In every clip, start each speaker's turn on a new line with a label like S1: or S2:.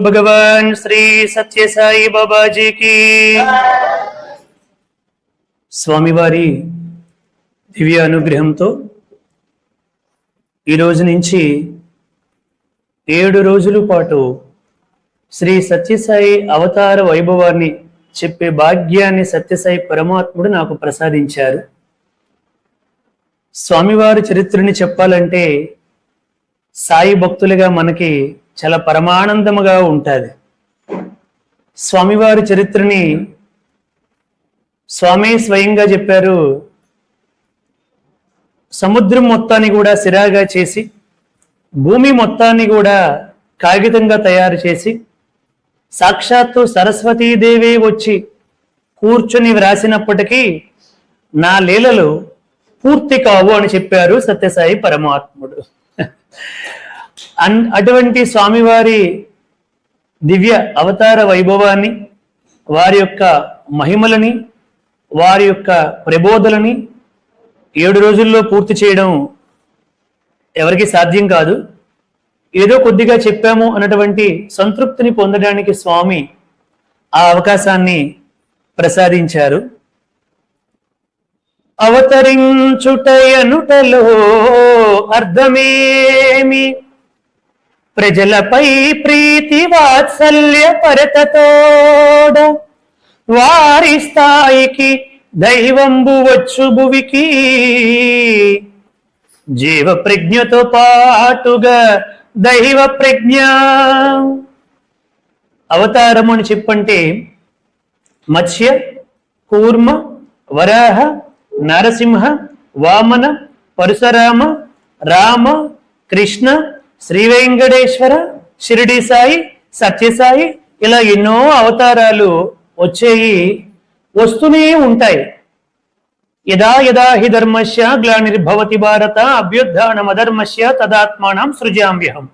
S1: భగవాన్ శ్రీ సత్యసాయి బాబాజీకి స్వామివారి దివ్య అనుగ్రహంతో ఈ రోజు నుంచి ఏడు రోజుల పాటు శ్రీ సత్యసాయి అవతార వైభవాన్ని చెప్పే భాగ్యాన్ని సత్యసాయి పరమాత్ముడు నాకు ప్రసాదించారు. స్వామివారి చరిత్రని చెప్పాలంటే సాయి భక్తులుగా మనకి చాలా పరమానందముగా ఉంటుంది. స్వామివారి చరిత్రని స్వామి స్వయంగా చెప్పారు. సముద్రం మొత్తాన్ని కూడా సిరాగా చేసి భూమి మొత్తాన్ని కూడా కాగితంగా తయారు చేసి సాక్షాత్తు సరస్వతీదేవి వచ్చి కూర్చొని వ్రాసినప్పటికీ నా లీలలు పూర్తి కావు అని చెప్పారు సత్యసాయి పరమాత్ముడు. అన్ అటువంటి స్వామివారి దివ్య అవతార వైభవాన్ని వారి యొక్క మహిమలని వారి యొక్క ప్రబోధలని ఏడు రోజుల్లో పూర్తి చేయడం ఎవరికి సాధ్యం కాదు. ఏదో కొద్దిగా చెప్పాము అన్నటువంటి సంతృప్తిని పొందడానికి స్వామి ఆ అవకాశాన్ని ప్రసాదించారు. అవతరించుటయనుటలో అర్థమేమి? ప్రజలపై ప్రీతి వాత్సల్య పరతతోడ వారి స్థాయికి దైవంబు వచ్చు భువికి. జీవ ప్రజ్ఞతో పాటుగా దైవ ప్రజ్ఞ. అవతారము అని చెప్పంటే మత్స్య కూర్మ వరాహ నరసింహ వామన పరశురామ రామ కృష్ణ శ్రీ వెంకటేశ్వర షిరిడి సాయి సత్యసాయి ఇలా ఎన్నో అవతారాలు వచ్చేయి వస్తూనే ఉంటాయి. యదా యదా హి ధర్మస్య గ్లానిర్భవతి భారత అభ్యుత్నమధర్మస్య తదాత్మానం సృజామ్యహం.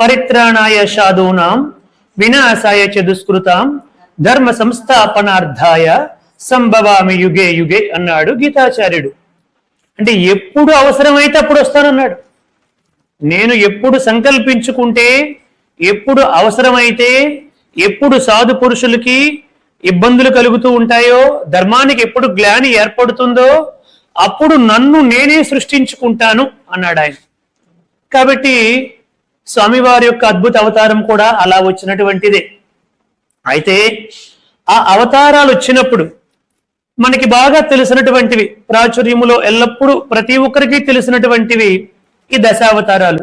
S1: పరిత్రాణాయ సాధూనాం వినాశాయ చ దుష్కృతాం ధర్మ సంస్థాపనార్థాయ సంభవామి యుగే యుగే అన్నాడు గీతాచార్యుడు. అంటే ఎప్పుడు అవసరమైతే అప్పుడు వస్తానన్నాడు. నేను ఎప్పుడు సంకల్పించుకుంటే ఎప్పుడు అవసరమైతే ఎప్పుడు సాధు పురుషులకి ఇబ్బందులు కలుగుతూ ఉంటాయో ధర్మానికి ఎప్పుడు గ్లాని ఏర్పడుతుందో అప్పుడు నన్ను నేనే సృష్టించుకుంటాను అన్నాడు ఆయన. కాబట్టి స్వామివారి యొక్క అద్భుత అవతారం కూడా అలా వచ్చినటువంటిదే. అయితే ఆ అవతారాలు వచ్చినప్పుడు మనకి బాగా తెలిసినటువంటివి ప్రాచుర్యములో ఎల్లప్పుడూ ప్రతి ఒక్కరికి తెలిసినటువంటివి ఈ దశావతారాలు.